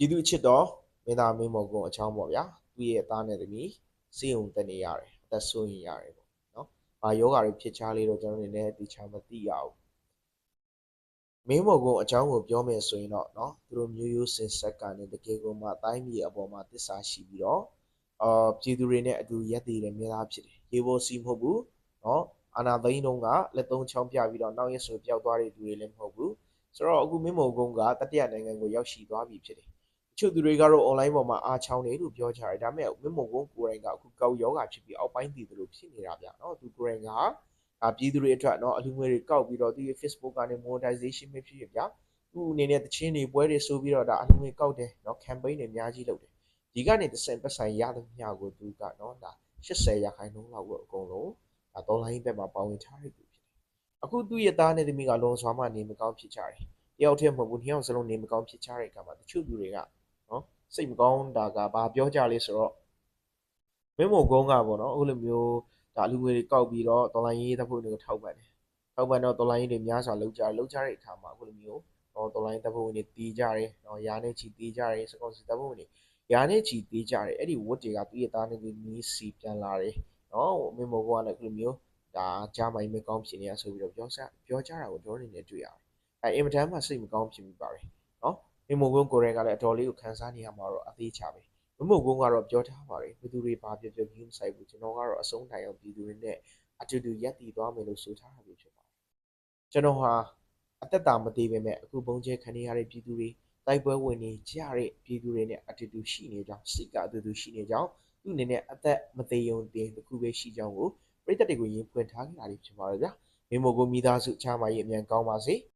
ပြည်သူအချစ်တော်မင်းသားမင်းမော်ကုန်းအချောင်းပေါ့ဗျာသူ့ရဲ့သားနဲ့သမီးစေုံတက်နေရတယ်အသက်ဆုံးရင်ရတယ်ပေါ့နော်။ဘာယောဂါတွေဖြစ်ချလေးတော့ကျွန်တော်အနေနဲ့တခြားမသိရဘူး။မင်းမော်ကုန်းအချောင်းကိုပြောမယ်ဆိုရင်တော့နော်သူတို့မျိုးရိုးစင်ဆက်ကနေတကယ်ကိုမှတိုင်းပြည်အပေါ်မှာတစ္ဆာရှိပြီးတော့အာပြည်သူတွေနဲ့အတူရက်တည်တဲ့မင်းသားဖြစ်တယ်။ရေဘောစီမဟုတ်ဘူးနော်အာနာသိန်းတုံးကလက်သုံးချောင်းပြပြီးတော့နောက်ရက်ဆိုပျောက်သွားတဲ့သူတွေလည်းမဟုတ်ဘူး။ဆိုတော့အခုမင်းမော်ကုန်းကတတိယနိုင်ငံကိုရောက်ရှိသွားပြီဖြစ်တယ်။တ ချို့သူတွေကတော့ online ပေါ်မှာအားချောင်းတယ်လို့ပြောကြတယ်ဒါပေမဲ့မင်းမုံကုန်းကိုယ်တိုင်ကအခုကောက်ယောဂဖြစ်ပြီးအောက်ပိုင်းတည်တယ်လို့ဖြစ်နေတာဗျเนาะသူကိုယ်တိုင်ကအာပြည်သူတွေအတွက်เนาะအလူငွေတွေကောက်ပြီးတော့သူရဲ့ Facebook ကနေ monetization ပဲဖြစ်ဖြစ်ဗျာသူ့အနေနဲ့တချင်းတွေပွဲတွေဆိုပြီးတော့ဒါအလူငွေကောက်တယ်เนาะ campaign တွေအများကြီးလုပ်တယ်ဒီကနေတစ်ဆင့်ပတ်ဆိုင်ရသမျှကိုသူကเนาะဒါ80ရာခိုင်နှုန်းလောက်ကိုအကုန်လုံးဒါဒေါ်လာရင်းဘက်မှာပါဝင်ထားတဲ့သူဖြစ်တယ်အခုသူ့ရဲ့သားနဲ့သမီးကလုံစွာမှနေမကောင်းဖြစ်ကြတယ်တယောက်တည်းမဟုတ်ဘူးနှစ်ယောက်စလုံးနေမကောင်းဖြစ်ကြတဲ့အခါမှာတချို့လူတွေက နော် စိတ်မကောင်းတာကဘာပြောကြလဲဆိုတော့မင်းမုံကုန်းကပေါ့နော်အခုလိုမျိုးဒါလူငွေတွေကောက်ပြီးတော့ဒေါ်လာရင်းတပ်ဖို့တွေကိုထောက်ပံ့တယ်ထောက်ပံ့တော့ဒေါ်လာရင်းတွေများစွာလောက်ကြလောက်ကြတဲ့အခါမှာအခုလိုမျိုးတော့ဒေါ်လာရင်းတပ်ဖို့တွေတီးကြတယ်နော်ရာနဲ့ချီတီးကြတယ်စကောစီတပ်ဖို့တွေရာနဲ့ချီတီးကြတယ်အဲ့ဒီဝတ်တွေကသူ့ရဲ့သားနဲ့သူနီးစီပြန်လာတယ်နော်မင်းမုံကုန်းကလည်းအခုလိုမျိုးဒါကြားမိုင်းမကောင်းဖြစ်နေရဆိုပြီးတော့ပြောစပြောကြတာကိုတို့အနေနဲ့တွေ့ရတယ်အဲအင်မတန်မှစိတ်မကောင်းဖြစ်မိပါတယ်နော် မင်းမုံကုန်းကိုယ်တိုင်ကလည်းအတော်လေးကိုခန်းစားနေရမှာတော့အသေးချပဲမင်းမုံကုန်းကတော့ပြောထားပါတယ်ဘယ်သူတွေဘာပြောပြောကြီးမဆိုင်ဘူးကျွန်တော်ကတော့အဆုံးတိုင်အောင်ပြည်သူတွေနဲ့အတူတူရက်တည်သွားမယ်လို့ဆိုထားတာပဲဖြစ်ပါတယ်ကျွန်တော်ဟာအသက်တာမသေးပေမဲ့အခုဘုံကျဲခံနေရတဲ့ပြည်သူတွေတိုက်ပွဲဝင်နေကြတဲ့ပြည်သူတွေနဲ့အတူတူရှိနေကြောင်းစိတ်ကအတူတူရှိနေကြောင်းသူ့အနေနဲ့အသက်မသေးုံတင်တစ်ခုပဲရှိကြောင်းကိုပြည်သက်တွေကိုရင်ဖွင့်ထားကြတာဖြစ်ပါတယ်ဗျာမင်းမုံကုန်းမိသားစုချမ်းသာရေးအမြန်ကောင်းပါစေ